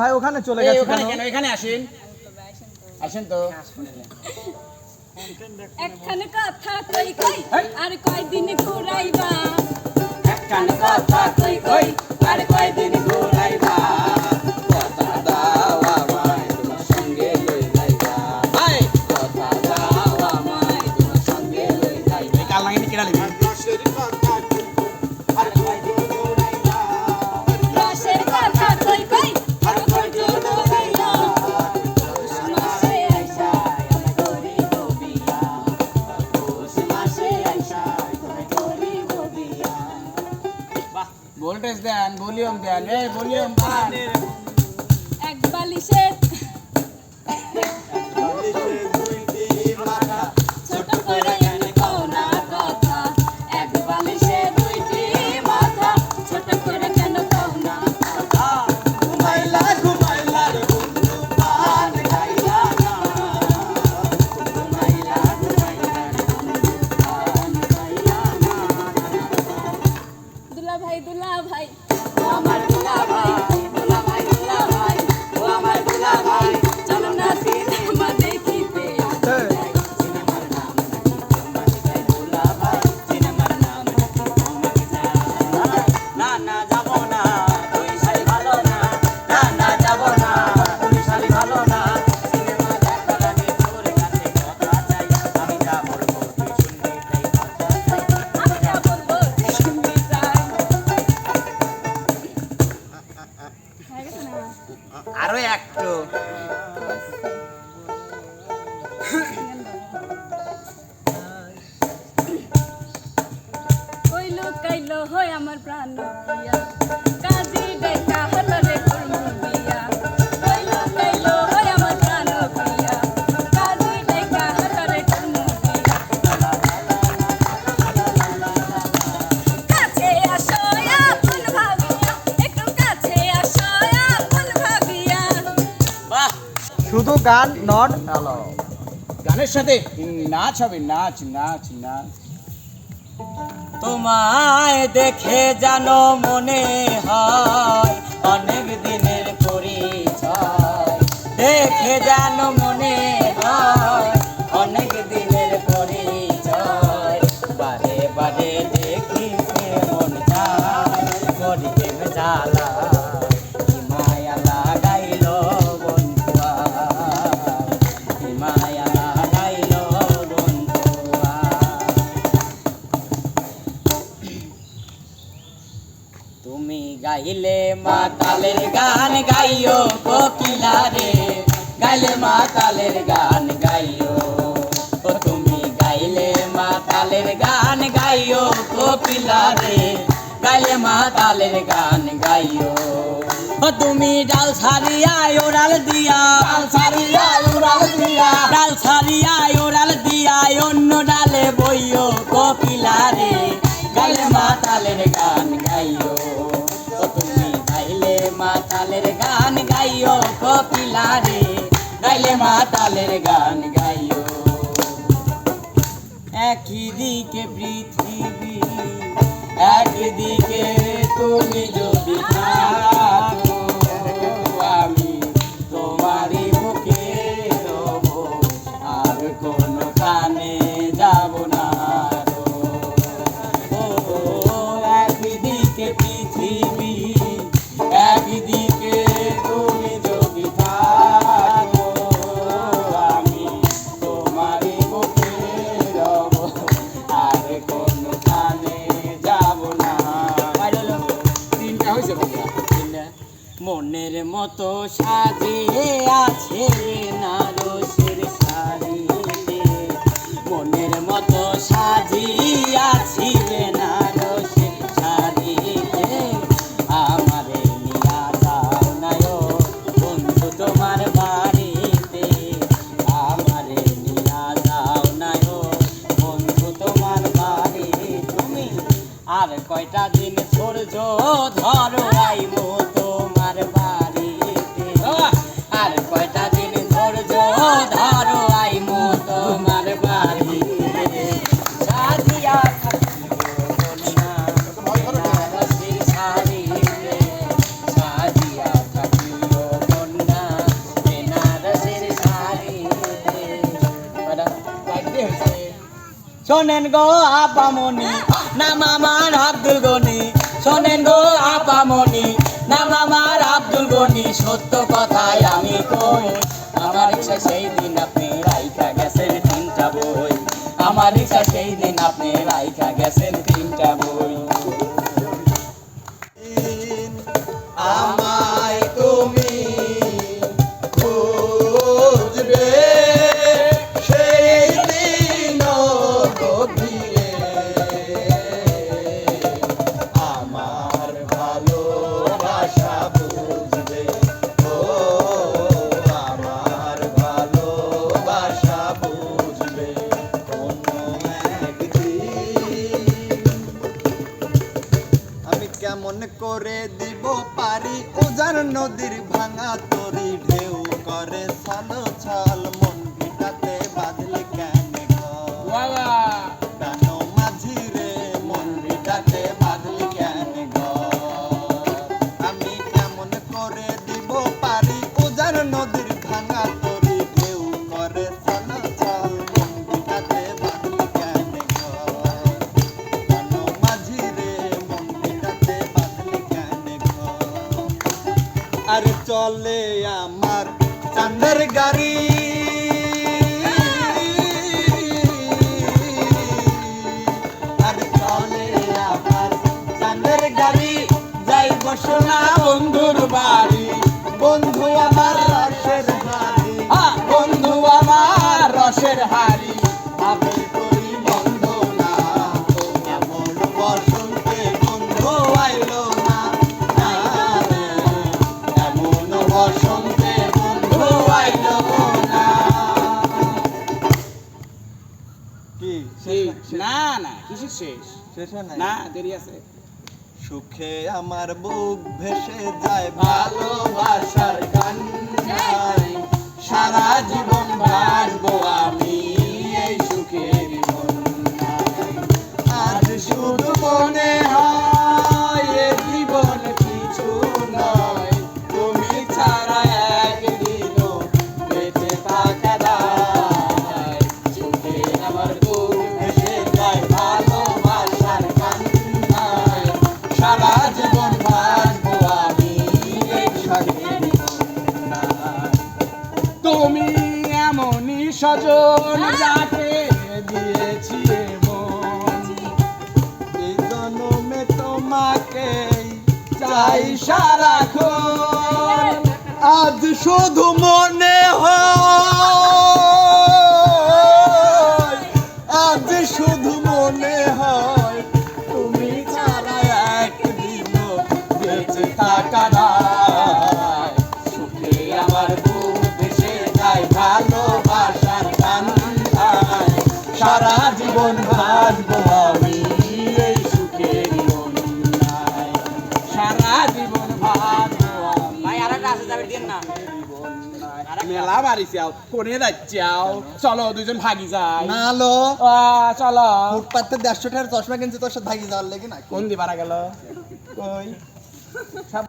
ভাই ওখানে চলে গেছে ওখানে কেন? কেন? এখানে আসেন। আসেন তো। একখানে কথা কই কই? আর আর কয়দিন ঘুরাইবা? একখানে কথা ভোল্টেজ দেন ভলিউম দেন এই ভলিউম দেন। এক বালিশের ভাবিয়া। একটু কাছে আসো আপন ভাবিয়া। বাহ। শুধু গান নট? গানের সাথে নাচ হবে নাচ নাচ নাচ। তোমায় দেখে জানো মনে হয় অনেক দিনের পরিচয়। দেখে জানো মনে হয় অনেক দিনের পরিচয়। বারে বারে দেখি মন যায় করিতে জ্বালা। মাতালের গান গাইও কোকিলা রে গাইলে মাতালের গান গাইও। ও তুমি গাইলে মাতালের গান গাইও কোকিলা রে গাইলে মাতালের গান গাইও। ও তুমি ডাল ছাড়িয়া ওরাল দিয়া কোকিলা রে গাইলে মাতালের গান গাইও। একই দিকে পৃথিবী একদিকে তুমি মনের মতো সাজিয়ে আছে নারসের শাড়িতে। মনের মতো সাজিয়ে আছি নারসের আমারে নিয়া বন্ধু তোমার আমারে নিয়া বন্ধু তোমার বাড়ি তুমি আর কয়টা দিন ধৈর্য ধরো আইমো শোনেন গো আপামনি, নাম আব্দুল গনি। শোনেন গো আপামনি, নাম আমার আব্দুল গনি। সত্য কথাই আমি কই, আমার ইচ্ছা সেই দিন আপনি রাইখা গেছেন তিনটা বই। আমার ইচ্ছা সেই দিন আপনি করে দিব পারি। উজার নদীর ভাঙা তরি ঢেউ করে ছাল ছল আর চলে আমার চান্দের গাড়ি। আর চলে আমার চান্দের গাড়ি। যাই বসনা বন্ধুর বাড়ি। বন্ধু আমার রসের হাড়ি। বন্ধু আমার রসের হাড়ি। না না কিসের শেষ? শেষ হয় না দেরি আছে। সুখে আমার বুক ভেসে যায় ভালোবাসার কান্নায় সারা জীবন শুধু মনে হয়, আজ শুধু মনে হয়, তুমি ছাড়া একদিনও বেঁচে থাকা সুখে আমার বুক ভেসে যায় ভালোবাসার কান্নায়। সারা জীবন ভাসবো যাবে দিন না। কোনে যাচ্ছাও চলো দুজন ভাগি যাই। না লো। আহ, চলো। ফুটপাতে দেড়শো টাকার চশমা কিনছে তোর সাথে ভাগি যাওয়ার লেগে না কোন দিবারা গেল? কই?